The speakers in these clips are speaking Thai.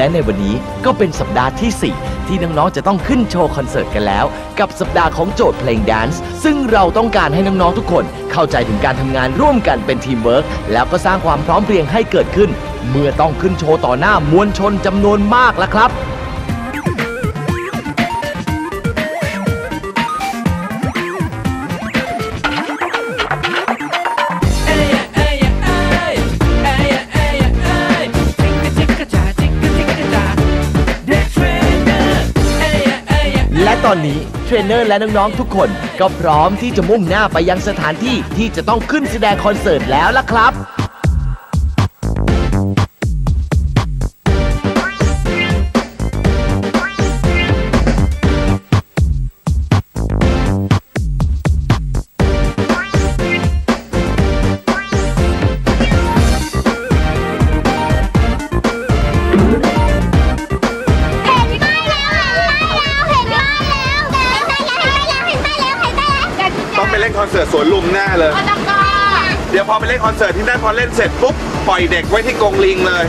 และในวันนี้ก็เป็นสัปดาห์ที่ 4 ที่น้องๆจะต้องขึ้นโชว์คอนเสิร์ตกันแล้ว กับสัปดาห์ของโจทย์เพลงแดนซ์ซึ่งเราต้องการให้น้องๆทุกคน เข้าใจถึงการทำงานร่วมกันเป็นทีมเวิร์กแล้วก็สร้างความพร้อมเพรียงให้เกิดขึ้น เมื่อต้องขึ้นโชว์ต่อหน้ามวลชนจำนวนมากแล้วครับ อนนี้เทรนเนอร์และน้องๆทุกคน ก็พร้อมที่จะมุ่งหน้าไปยังสถานที่ที่จะต้องขึ้นแสดงคอนเสิร์ตแล้วล่ะครับ ดี๋ยวพอไปเล่นคอนเสิร์ตที่นั่นพอเล่นเสร็จปุ๊บปล่อยเด็กไว้ที่กรงลิงเลย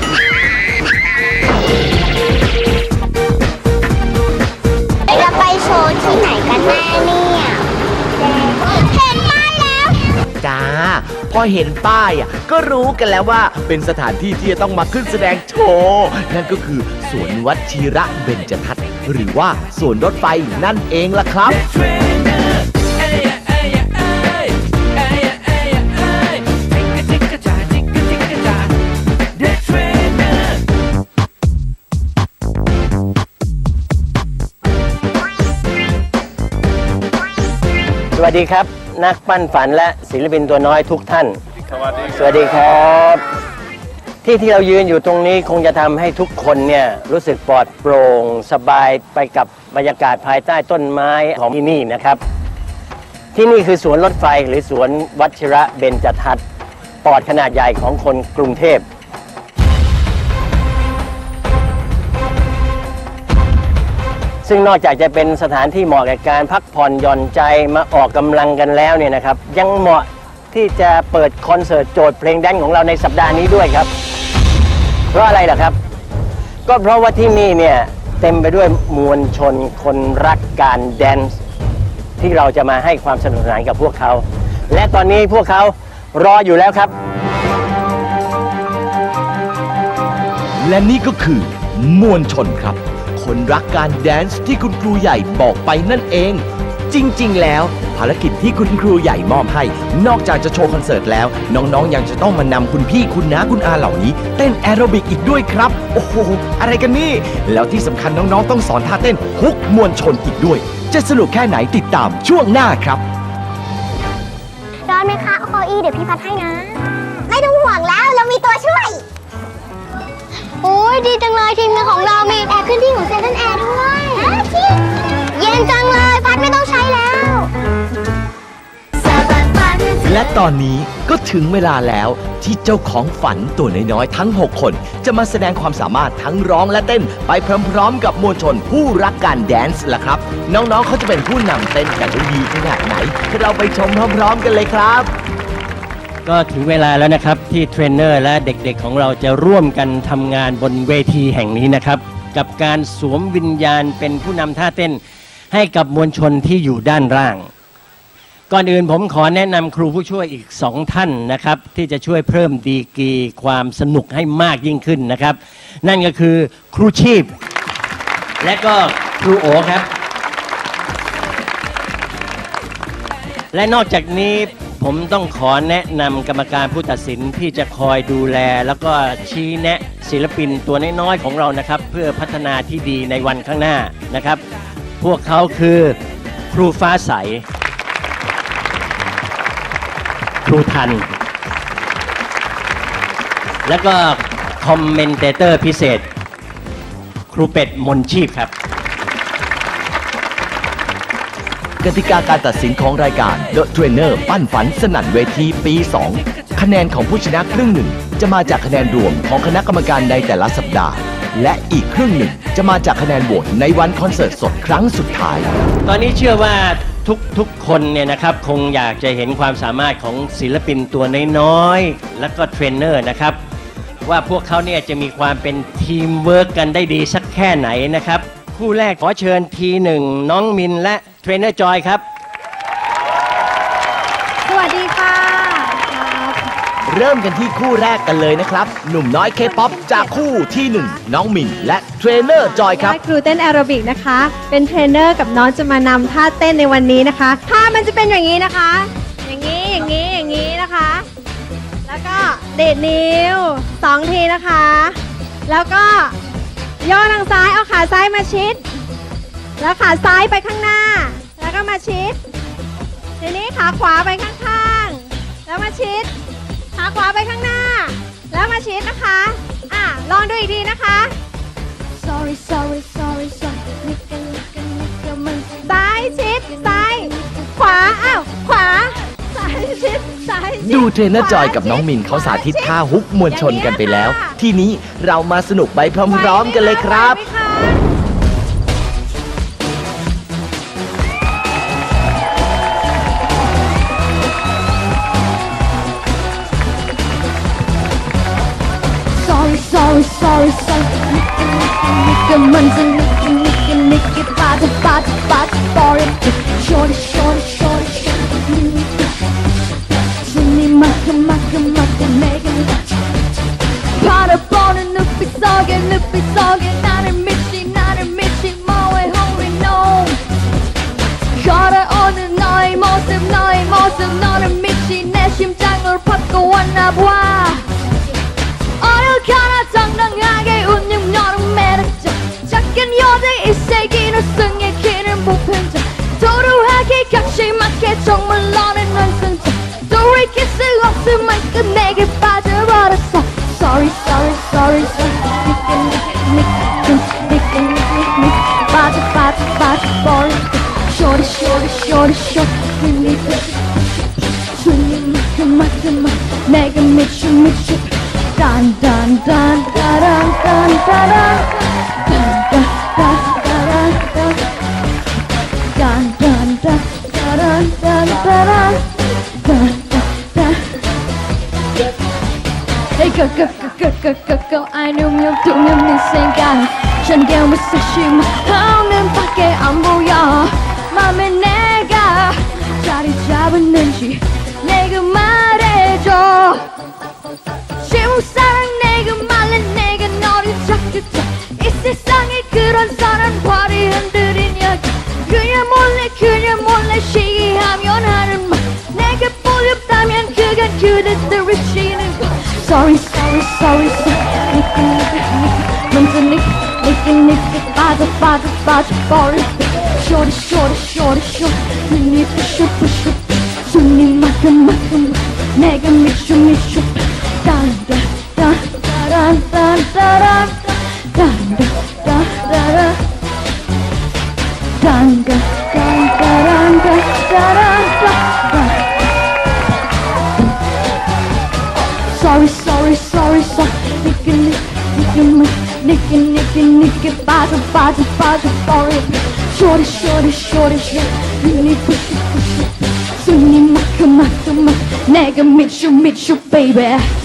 จะไปโชว์ที่ไหนกันแน่เนี่ยเห็นป้ายแล้ว จ้า พอเห็นป้ายอะก็รู้กันแล้วว่าเป็นสถานที่ที่จะต้องมาขึ้นแสดงโชว์ นั่นก็คือสวนวัชิระเบญจทัศน์หรือว่าสวนรถไฟนั่นเองล่ะครับ วัสดีครับ นักปั้นฝันและศิลปินตัวน้อยทุกท่าน สวัสดีสวัสดีครับ ที่ที่เรายืนอยู่ตรงนี้คงจะทำให้ทุกคนเนี่ยรู้สึกปลอดโปร่งสบายไปกับบรรยากาศภายใต้ต้นไม้ของที่นี่นะครับ ที่นี่คือสวนรถไฟหรือสวนวัชิระเบญจทัศน์ปอดขนาดใหญ่ของคนกรุงเทพ ซึ่งนอกจากจะเป็นสถานที่เหมาะแก่การพักผ่อนหย่อนใจมาออกกำลังกันแล้วเนี่ยนะครับ ยังเหมาะที่จะเปิดคอนเสิร์ตโจทย์เพลงแดนซ์ของเราในสัปดาห์นี้ด้วยครับ เพราะอะไรล่ะครับ ก็เพราะว่าที่นี่เนี่ยเต็มไปด้วยมวลชนคนรักการแดนซ์ที่เราจะมาให้ความสนุกสนานกับพวกเขา และตอนนี้พวกเขารออยู่แล้วครับ และนี่ก็คือมวลชนครับ คนรักการแดนซ์ที่คุณครูใหญ่บอกไปนั่นเอง จริง ๆ แล้ว ภารกิจที่คุณครูใหญ่มอบให้ นอกจากจะโชว์คอนเสิร์ตแล้ว น้องๆ ยังจะต้องมานำคุณพี่คุณน้าคุณอาเหล่านี้ เต้นแอโรบิกอีกด้วยครับ โอ้โห อะไรกันนี่ แล้วที่สำคัญน้องๆ ต้องสอนท่าเต้นฮุกมวลชนอีกด้วย จะสนุกแค่ไหนติดตามช่วงหน้าครับร้อนไหมคะเอาเก้าอี้เดี๋ยวพี่พัดให้นะ ไม่ต้องห่วงแล้วเรามีตัวช่วย โอ้ยดีจังเลยทีมงานของเรามี และตอนนี้ก็ถึงเวลาแล้วที่เจ้าของฝันตัวน้อยๆทั้ง 6 คน จะมาแสดงความสามารถทั้งร้องและเต้น ไปพร้อมๆ กับมวลชนผู้รักการแดนซ์ล่ะครับ น้องๆเขาจะเป็นผู้นำเต้นกันได้ดีขนาดไหน เราไปชมพร้อมๆกันเลยครับ ก็ถึงเวลาแล้วนะครับที่เทรนเนอร์และเด็กๆของเราจะร่วมกันทำงานบนเวทีแห่งนี้นะครับ กับการสวมวิญญาณเป็นผู้นำท่าเต้น ให้กับมวลชนที่อยู่ด้านล่าง ก่อนอื่นผมขอแนะนำครูผู้ช่วยอีกสองท่านนะครับ ที่จะช่วยเพิ่มดีกรีความสนุกให้มากยิ่งขึ้นนะครับ นั่นก็คือครูชีพ และก็ครูโอครับ และนอกจากนี้ผมต้องขอแนะนำกรรมการผู้ตัดสินที่จะคอยดูแล แล้วก็ชี้แนะศิลปินตัวน้อยๆของเรานะครับ เพื่อพัฒนาที่ดีในวันข้างหน้านะครับ พวกเขาคือครูฟ้าใส ครูทัน แล้วก็คอมเมนเตเตอร์พิเศษ ครูเป็ดมนชีพครับ กติกาการตัดสินของรายการ The Trainer ปั้นฝันสนั่นเวทีปี 2 คะแนนของผู้ชนะครึ่งหนึ่ง จะมาจากคะแนนรวมของคณะกรรมการในแต่ละสัปดาห์ และอีกครึ่งหนึ่งจะมาจากคะแนนโหวตในวันคอนเสิร์ตสดครั้งสุดท้าย ตอนนี้เชื่อว่า ทุกทุกคนเนี่ยนะครับคงอยากจะเห็นความสามารถของศิลปินตัวน้อยๆ และก็เทรนเนอร์นะครับ ว่าพวกเขาเนี่ยจะมีความเป็นทีมเวิร์กกันได้ดีสักแค่ไหนนะครับ คู่แรกขอเชิญทีหนึ่งน้องมินและเทรนเนอร์จอยครับ สวัสดีค่ะ เริ่มกันที่คู่แรกกันเลยนะครับ หนุ่มน้อยเคป๊อปจากคู่ที่หนึ่งน้องมินและเทรนเนอร์จอยครับ ครูเต้นแอโรบิกนะคะ เป็นเทรนเนอร์กับน้องจะมานำท่าเต้นในวันนี้นะคะท่ามันจะเป็นอย่างนี้นะคะ อย่างนี้อย่างนี้อย่างนี้นะคะ แล้วก็เดดนิ้วสองทีนะคะ แล้วก็ย่อทางซ้ายเอาขาซ้ายมาชิด แล้วขาซ้ายไปข้างหน้า แล้วก็มาชิด ทีนี้ขาขวาไปข้างๆ แล้วมาชิด ขาขวาไปข้างหน้า แล้วมาชิดนะคะ อะ ลองดูอีกทีนะคะ sorry sorry sorry sorry นิกกันนิกกันนิกกันมันซ้ายชิดซ้าย ขวา อ้าว ขวา ซ้ายชิดซ้ายชิดดูเทรนเนอร์จอยกับน้องมินเขาสาธิตท่าฮุกมวลชนกันไปแล้ว ทีนี้เรามาสนุกไปพร้อมๆกันเลยครับ ไหวไหมคะ always something Nicky, Nicky, Nicky, Nicky, Nicky Body, body, body, 당당하게 웃는 너는 매력적 작은 여자의 이 세기는 승의 길은 보편적. 도루하게 각심하게 정말 너는 완성적 돌이킬 수 없을 만큼 내게 빠져버렸어? Sorry sorry sorry sorry. 빠져 빠져 Shorty shorty shorty shorty 니까 손님만 Hey go go go go go go 아니면 두면 네 생각 전경을 쓰시면 하는 밖에 안 보여. 맘에 내가 자리 잡았는지 내가 말해줘. 지금 sorry sorry sorry 니까 니까 니까 먼저 니까 니까 니까 빠져 빠져 빠져 버려 Shorty shorty shorty shorty 눈이 부셔 부셔 손님만큼 만큼 내가 미쳐 미쳐 딴다 딴따란 딴따란 딴다 딴따란 딴다 딴따란 딴따란 Nicky, Nicky, Nicky, Baja, Baja, Baja, Sorry. Shorty, shorty, shorty, shorty. Really push it, push it. Sunny, Maka, Maka, Maka. Nigga, meet you, meet you, baby.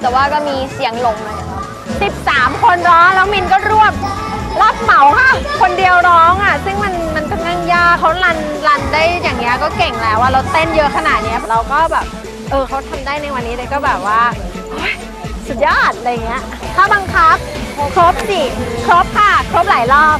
แต่ว่าก็มีเสียงลงหน่ยครับ13 คนร้องแล้วมินก็รวบรับเหมาค่ะ คนเดียวร้องอะ ซึ่งมันมันก็งันยากเขารันรันได้อย่างเงี้ยก็เก่งแล้วว่าเราเต้นเยอะขนาดเนี้ยเราก็แบบเออเขาทำได้ในวันนี้เลยก็แบบว่าโอ๊ยสุดยอดอะไรเงี้ย ถ้าบังคับ ครบสิ ครบค่ะ ครบหลายรอบ